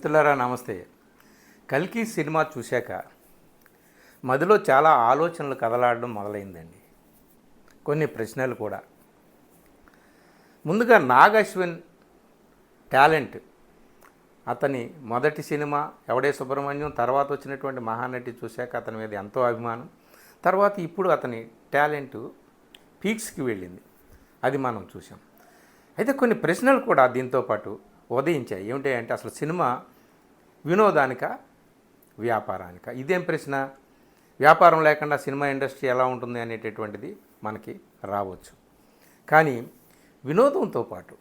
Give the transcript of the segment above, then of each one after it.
మిత్రులారా నమస్తే. కల్కి సినిమా చూశాక మదిలో చాలా ఆలోచనలు కదలాడడం మొదలైందండి. కొన్ని ప్రశ్నలు కూడా. ముందుగా నాగ్ అశ్విన్ టాలెంట్. అతని మొదటి సినిమా ఎవడే సుబ్రహ్మణ్యం తర్వాత వచ్చినటువంటి మహానటి చూశాక అతని మీద ఎంతో అభిమానం. తర్వాత ఇప్పుడు అతని టాలెంట్ పీక్స్కి వెళ్ళింది. అది మనం చూసాం అయితే కొన్ని ప్రశ్నలు కూడా దీంతో పాటు ఉదయించాయి. ఏమిటి అంటే అసలు సినిమా వినోదానిక? వ్యాపారానిక? ఇదేం ప్రశ్న? వ్యాపారం లేకుండా సినిమా ఇండస్ట్రీ ఎలా ఉంటుంది అనేటటువంటిది మనకి రావచ్చు. కానీ వినోదంతో పాటు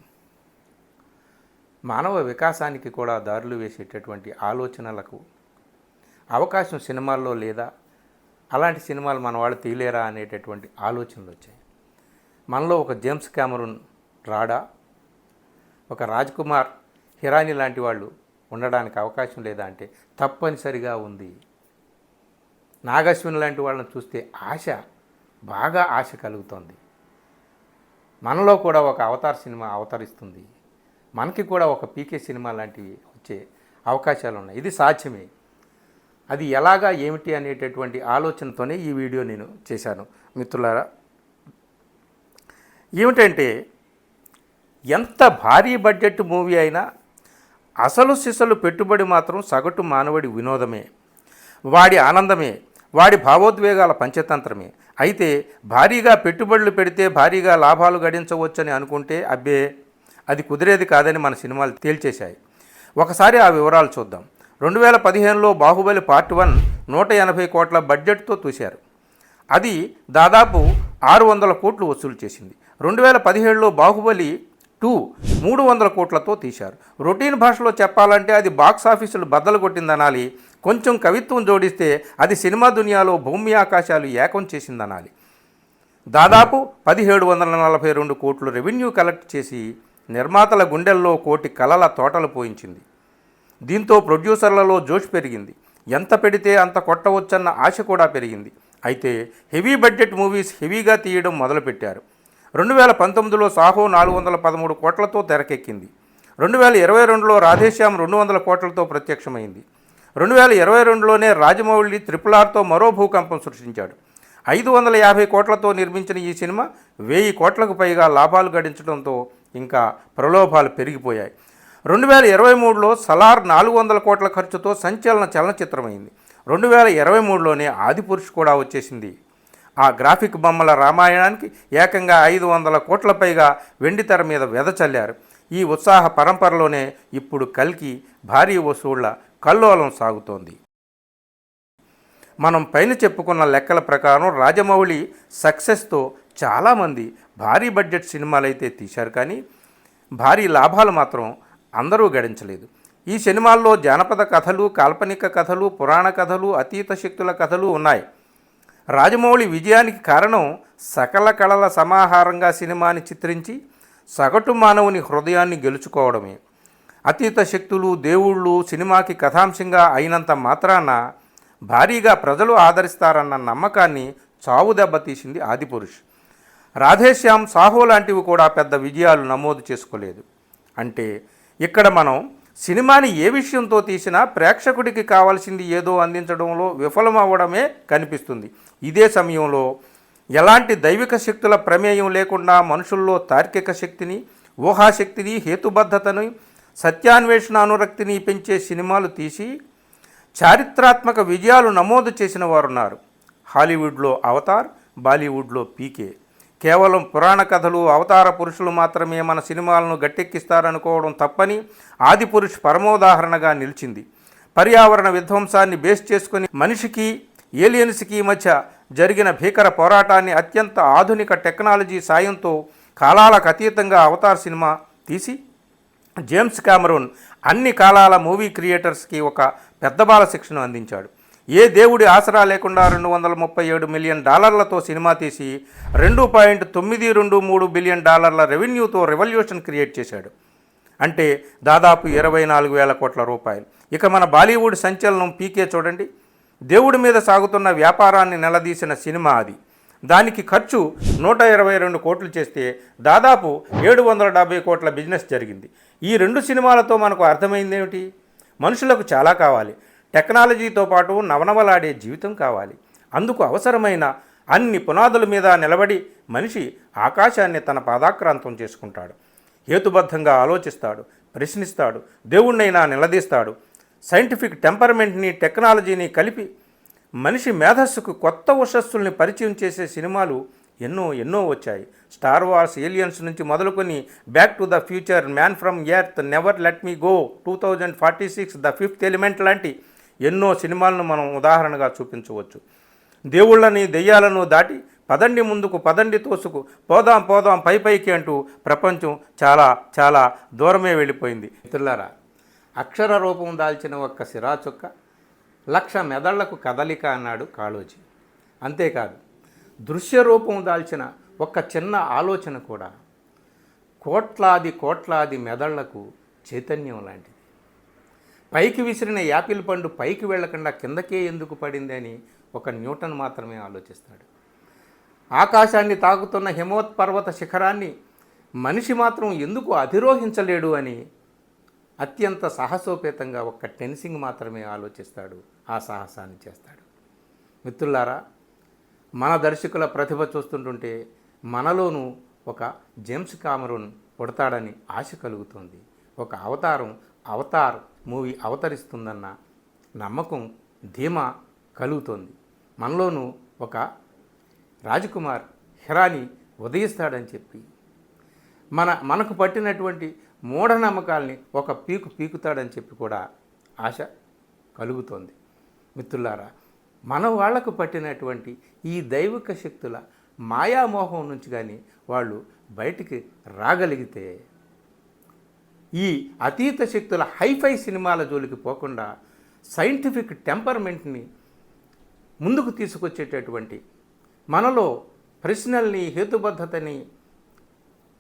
మానవ వికాసానికి కూడా దారులు వేసేటటువంటి ఆలోచనలకు అవకాశం సినిమాల్లో లేదా అలాంటి సినిమాలు మన వాళ్ళు తీయలేరా అనేటటువంటి ఆలోచనలు వచ్చాయి. మనలో ఒక జేమ్స్ క్యామరూన్ రాడా? ఒక రాజ్ కుమార్ హిరాని లాంటి వాళ్ళు ఉండడానికి అవకాశం లేదా అంటే తప్పనిసరిగా ఉంది. నాగశ్విన్ లాంటి వాళ్ళని చూస్తే ఆశ బాగా ఆశ కలుగుతోంది. మనలో కూడా ఒక అవతార్ సినిమా అవతరిస్తుంది. మనకి కూడా ఒక పీకే సినిమా లాంటివి వచ్చే అవకాశాలు ఉన్నాయి. ఇది సాధ్యమే. అది ఎలాగా ఏమిటి అనేటటువంటి ఆలోచనతోనే ఈ వీడియో నేను చేశాను. మిత్రులారా ఏమిటంటే ఎంత భారీ బడ్జెట్ మూవీ అయినా అసలు సిసలు పెట్టుబడి మాత్రం సగటు మానవుడి వినోదమే. వాడి ఆనందమే. వాడి భావోద్వేగాల పంచతంత్రమే. అయితే భారీగా పెట్టుబడులు పెడితే భారీగా లాభాలు గడించవచ్చని అనుకుంటే అబ్బే అది కుదిరేది కాదని మన సినిమాలు తేల్చేశాయి. ఒకసారి ఆ వివరాలు చూద్దాం. రెండు వేల పదిహేనులో బాహుబలి పార్ట్ వన్ నూట ఎనభై కోట్ల బడ్జెట్తో చూశారు అది దాదాపు ఆరు వందల కోట్లు వసూలు చేసింది. రెండు వేల పదిహేడులో బాహుబలి టూ మూడు వందల కోట్లతో తీశారు. రొటీన్ భాషలో చెప్పాలంటే అది బాక్స్ ఆఫీసులు బద్దలు కొట్టిందనాలి. కొంచెం కవిత్వం జోడిస్తే అది సినిమా దునియాలో భూమి ఆకాశాలు ఏకం చేసిందనాలి. దాదాపు పదిహేడు వందల నలభై రెండు కోట్లు రెవెన్యూ కలెక్ట్ చేసి నిర్మాతల గుండెల్లో కోటి కలల తోటలు పోయించింది. దీంతో ప్రొడ్యూసర్లలో జోష్ పెరిగింది. ఎంత పెడితే అంత కొట్టవచ్చన్న ఆశ కూడా పెరిగింది. అయితే హెవీ బడ్జెట్ మూవీస్ హెవీగా తీయడం మొదలుపెట్టారు. రెండు వేల పంతొమ్మిదిలో సాహో నాలుగు వందల పదమూడు కోట్లతో తెరకెక్కింది. రెండు వేల ఇరవై రెండులో రాధేశ్యామ్ రెండు వందల కోట్లతో ప్రత్యక్షమైంది. రెండు వేల ఇరవై రెండులోనే రాజమౌళి త్రిపుల్ ఆర్తో మరో భూకంపం సృష్టించాడు. ఐదు వందల యాభై కోట్లతో నిర్మించిన ఈ సినిమా వెయ్యి కోట్లకు పైగా లాభాలు గడించడంతో ఇంకా ప్రలోభాలు పెరిగిపోయాయి. రెండు వేల ఇరవై మూడులో సలార్ నాలుగు వందల కోట్ల ఖర్చుతో సంచలన చలనచిత్రమైంది. రెండు వేల ఇరవై మూడులోనే ఆదిపురుష్ కూడా వచ్చేసింది. ఆ గ్రాఫిక్ బొమ్మల రామాయణానికి ఏకంగా ఐదు వందల కోట్ల పైగా వెండితెర మీద వెదచల్లారు ఈ ఉత్సాహ పరంపరలోనే ఇప్పుడు కల్కి భారీ వసూళ్ళ కల్లోలం సాగుతోంది. మనం పైన చెప్పుకున్న లెక్కల ప్రకారం రాజమౌళి సక్సెస్తో చాలామంది భారీ బడ్జెట్ సినిమాలైతే తీశారు కానీ భారీ లాభాలు మాత్రం అందరూ గడించలేదు. ఈ సినిమాల్లో జానపద కథలు కాల్పనిక కథలు పురాణ కథలు అతీత శక్తుల కథలు ఉన్నాయి. రాజమౌళి విజయానికి కారణం సకల కళల సమాహారంగా సినిమాని చిత్రించి సగటు మానవుని హృదయాన్ని గెలుచుకోవడమే. అతీత శక్తులు దేవుళ్ళు సినిమాకి కథాంశంగా అయినంత మాత్రాన భారీగా ప్రజలు ఆదరిస్తారన్న నమ్మకాన్ని చావు దెబ్బతీసింది ఆదిపురుష్. రాధేశ్యామ్ సాహో లాంటివి కూడా పెద్ద విజయాలు నమోదు చేసుకోలేదు. అంటే ఇక్కడ మనం సినిమాని ఏ విషయంతో తీసినా ప్రేక్షకుడికి కావాల్సింది ఏదో అందించడంలో విఫలమవ్వడమే కనిపిస్తుంది. ఇదే సమయంలో ఎలాంటి దైవిక శక్తుల ప్రమేయం లేకుండా మనుషుల్లో తార్కిక శక్తిని ఊహాశక్తిని హేతుబద్ధతని సత్యాన్వేషణ అనురక్తిని పెంచే సినిమాలు తీసి చారిత్రాత్మక విజయాలు నమోదు చేసిన వారున్నారు. హాలీవుడ్లో అవతార్ బాలీవుడ్లో పీకే. కేవలం పురాణ కథలు అవతార పురుషులు మాత్రమే మన సినిమాలను గట్టెక్కిస్తారనుకోవడం తప్పని ఆదిపురుష్ పరమోదాహరణగా నిలిచింది. పర్యావరణ విధ్వంసాన్ని బేస్ చేసుకుని మనిషికి ఏలియన్స్కి మధ్య జరిగిన భీకర పోరాటాన్ని అత్యంత ఆధునిక టెక్నాలజీ సాయంతో కాలాలకు అతీతంగా అవతార్ సినిమా తీసి జేమ్స్ కామరూన్ అన్ని కాలాల మూవీ క్రియేటర్స్కి ఒక పెద్ద బాల శిక్షను అందించాడు. ఏ దేవుడి ఆసరా లేకుండా రెండు వందల ముప్పై ఏడు మిలియన్ డాలర్లతో సినిమా తీసి రెండు పాయింట్ తొమ్మిది రెండు మూడు బిలియన్ డాలర్ల రెవెన్యూతో రెవల్యూషన్ క్రియేట్ చేశాడు. అంటే దాదాపు ఇరవై నాలుగు వేల కోట్ల రూపాయలు. ఇక మన బాలీవుడ్ సంచలనం పీకే చూడండి. దేవుడి మీద సాగుతున్న వ్యాపారాన్ని నిలదీసిన సినిమా అది. దానికి ఖర్చు నూట ఇరవై రెండు కోట్లు చేస్తే దాదాపు ఏడు వందల డెబ్బై కోట్ల బిజినెస్ జరిగింది. ఈ రెండు సినిమాలతో మనకు అర్థమైంది ఏమిటి మనుషులకు చాలా కావాలి. టెక్నాలజీతో పాటు నవనవలాడే జీవితం కావాలి. అందుకు అవసరమైన అన్ని పునాదుల మీద నిలబడి మనిషి ఆకాశాన్ని తన పాదాక్రాంతం చేసుకుంటాడు. హేతుబద్ధంగా ఆలోచిస్తాడు ప్రశ్నిస్తాడు దేవుణ్ణైనా నిలదీస్తాడు. సైంటిఫిక్ టెంపర్మెంట్ని టెక్నాలజీని కలిపి మనిషి మేధస్సుకు కొత్త ఉషస్సుల్ని పరిచయం చేసే సినిమాలు ఎన్నో ఎన్నో వచ్చాయి. స్టార్ వార్స్ ఏలియన్స్ నుంచి మొదలుకొని back to the future man from earth never let me go two thousand forty six the fifth element లాంటి ఎన్నో సినిమాలను మనం ఉదాహరణగా చూపించవచ్చు. దేవుళ్ళని దెయ్యాలను దాటి పదండి ముందుకు పదండి తోసుకు పోదాం పోదాం పై పైకి అంటూ ప్రపంచం చాలా చాలా దూరమే వెళ్ళిపోయింది. మిత్రులారా అక్షర రూపం దాల్చిన ఒక్క సిరాచుక్క లక్ష మెదళ్ళకు కదలిక అన్నాడు కాళోజీ. అంతేకాదు దృశ్య రూపం దాల్చిన ఒక్క చిన్న ఆలోచన కూడా కోట్లాది కోట్లాది మెదళ్ళకు చైతన్యం లాంటిది. పైకి విసిరిన యాపిల్ పండు పైకి వెళ్ళకుండా కిందకే ఎందుకు పడింది అని ఒక న్యూటన్ మాత్రమే ఆలోచిస్తాడు. ఆకాశాన్ని తాకుతున్న హిమోత్పర్వత శిఖరాన్ని మనిషి మాత్రం ఎందుకు అధిరోహించలేడు అని అత్యంత సాహసోపేతంగా ఒక్క టెన్సింగ్ మాత్రమే ఆలోచిస్తాడు ఆ సాహసాన్ని చేస్తాడు. మిత్రులారా మన దర్శకుల ప్రతిభ చూస్తుంటుంటే మనలోనూ ఒక జేమ్స్ కామరూన్ పుడతాడని ఆశ కలుగుతుంది. ఒక అవతారం అవతార్ మూవీ అవతరిస్తుందన్న నమ్మకం ధీమా కలుగుతోంది. మనలోనూ ఒక రాజకుమార్ హిరాని ఉదయిస్తాడని చెప్పి మన మనకు పట్టినటువంటి మూఢనమ్మకాల్ని ఒక పీకు పీకుతాడని చెప్పి కూడా ఆశ కలుగుతోంది. మిత్రులారా మన వాళ్ళకు పట్టినటువంటి ఈ దైవిక శక్తుల మాయామోహం నుంచి కానీ వాళ్ళు బయటికి రాగలిగితే ఈ అతీత శక్తుల హైఫై సినిమాల జోలికి పోకుండా సైంటిఫిక్ టెంపర్మెంట్ని ముందుకు తీసుకొచ్చేటటువంటి మనలో ప్రశ్నల్ని హేతుబద్ధతని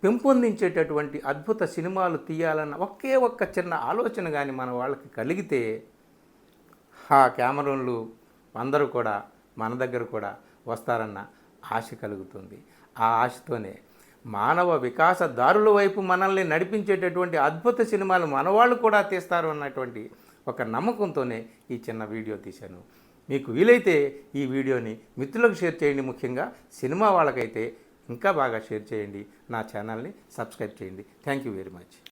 పెంపొందించేటటువంటి అద్భుత సినిమాలు తీయాలన్న ఒకే ఒక్క చిన్న ఆలోచన కానీ మన వాళ్ళకి కలిగితే ఆ కెమెరాలు అందరూ కూడా మన దగ్గర కూడా వస్తారన్న ఆశ కలుగుతుంది. ఆ ఆశతోనే మానవ వికాస దారుల వైపు మనల్ని నడిపించేటటువంటి అద్భుత సినిమాలు మనవాళ్ళు కూడా తీస్తారు అన్నటువంటి ఒక నమ్మకంతోనే ఈ చిన్న వీడియో తీశాను. మీకు వీలైతే ఈ వీడియోని మిత్రులకు షేర్ చేయండి ముఖ్యంగా. సినిమా వాళ్ళకైతే ఇంకా బాగా షేర్ చేయండి. నా ఛానల్ని సబ్స్క్రైబ్ చేయండి. Thank you very much.